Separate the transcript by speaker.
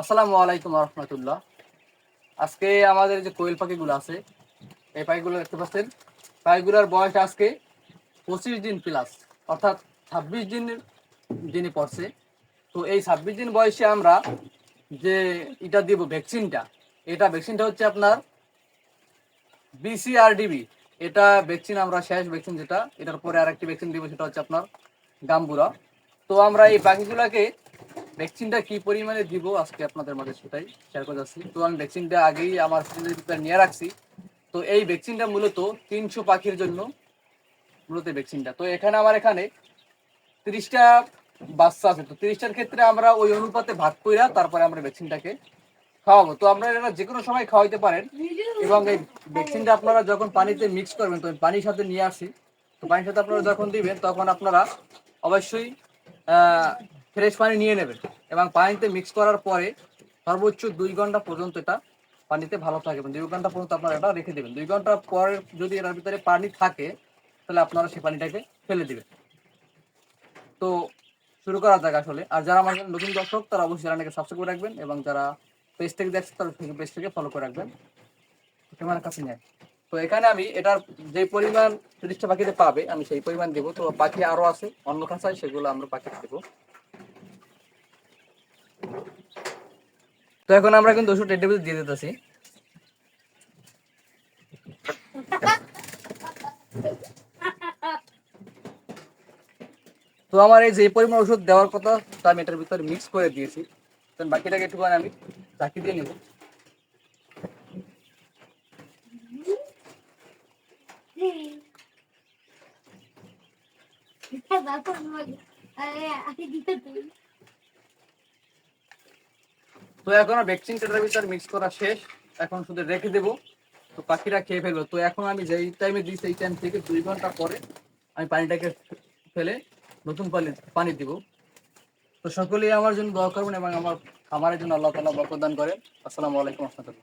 Speaker 1: আসসালামু আলাইকুম রহমতুল্লাহ। আজকে আমাদের যে কোয়েল পাখিগুলো আছে, এই পাখিগুলো দেখতে পাচ্ছেন? পাখিগুলোর বয়স আজকে পঁচিশ দিন প্লাস অর্থাৎ ছাব্বিশ দিন, দিনই পড়ছে। তো এই ছাব্বিশ দিন বয়সে আমরা যে এটা দিব ভ্যাকসিনটা এটা ভ্যাকসিনটা হচ্ছে আপনার বিসিআরডিবি এটা ভ্যাকসিন আমরা শেষ ভ্যাকসিন যেটা, এটার পরে আরেকটি ভ্যাকসিন দিব, সেটা হচ্ছে আপনার গাম্বুরা। তো আমরা এই পাখিগুলোকে ভ্যাকসিনটা কি পরিমাণে দিব আজকে আপনাদের মাঝে সেটাই শেয়ার করে যাচ্ছি। তো আমি ভ্যাকসিনটা আগেই আমার ভিতরে নিয়ে রাখছি। তো এই ভ্যাকসিনটা মূলত তিনশো পাখির জন্য মূলত ভ্যাকসিনটা তো এখানে আমার এখানে তিরিশটা বাচ্চা আছে। তো তিরিশটার ক্ষেত্রে আমরা ওই অনুপাতে ভাগ কইরা তারপরে আমরা ভ্যাকসিনটাকে খাওয়াবো। তো আপনারা এটা যে কোনো সময় খাওয়াইতে পারেন এবং এই ভ্যাকসিনটা আপনারা যখন পানিতে মিক্স করবেন, তো পানির সাথে নিয়ে আসি। তো পানির সাথে আপনারা যখন দিবেন, তখন আপনারা অবশ্যই ফ্রেশ পানি নিয়ে নেবেন এবং পানিতে মিক্স করার পরে সর্বোচ্চ দুই ঘণ্টা পর্যন্ত এটা পানিতে ভালো থাকবে। দুই ঘণ্টা পর্যন্ত আপনারা এটা রেখে দেবেন। দুই ঘণ্টা পরে যদি এটার ভিতরে পানি থাকে, তাহলে আপনারা সেই পানিটাকে ফেলে দিবেন। তো শুরু করা যাক আসলে। আর যারা আমার নতুন দর্শক, তারা অবশ্যই চ্যানেলটাকে সাবস্ক্রাইব করে রাখবেন এবং যারা পেজ থেকে দেখছে তারা পেজ থেকে ফলো করে রাখবেন। আমার কাছে নেয় তো এখানে আমি এটার যে পরিমাণ তিরিশটা পাখিতে পাবে, আমি সেই পরিমাণ দেবো। তো পাখি আরও আছে, অন্য খাঁচায় সেগুলো আমরা পাখি দেবো। তো এখন আমরা কিন্তু ওষুধ টেবিল দিয়ে দিতেছি। তো আমার এই যে পরিমাণ ওষুধ দেওয়ার কথা, তা আমি এটার ভিতরে মিক্স করে দিয়েছি। বাকিটাকে একটুখানি আমি চাকি দিয়ে নেব। তো এখন ভ্যাকসিন টেটার ভিতরে মিক্স করা শেষ। এখন শুধু রেখে দেবো। তো পাখিরা খেয়ে ফেলবে। তো এখন আমি যেই টাইমে দিই, সেই টাইম থেকে দুই ঘণ্টা পরে আমি পানিটাকে ফেলে নতুন পানি পানি দিব। তো সকলেই আমার জন্য দোয়া করবেন এবং আমার খামারের জন্য আল্লাহ তালা বরকদান করেন। আসসালামু আলাইকুম রহমতুল্লাহ।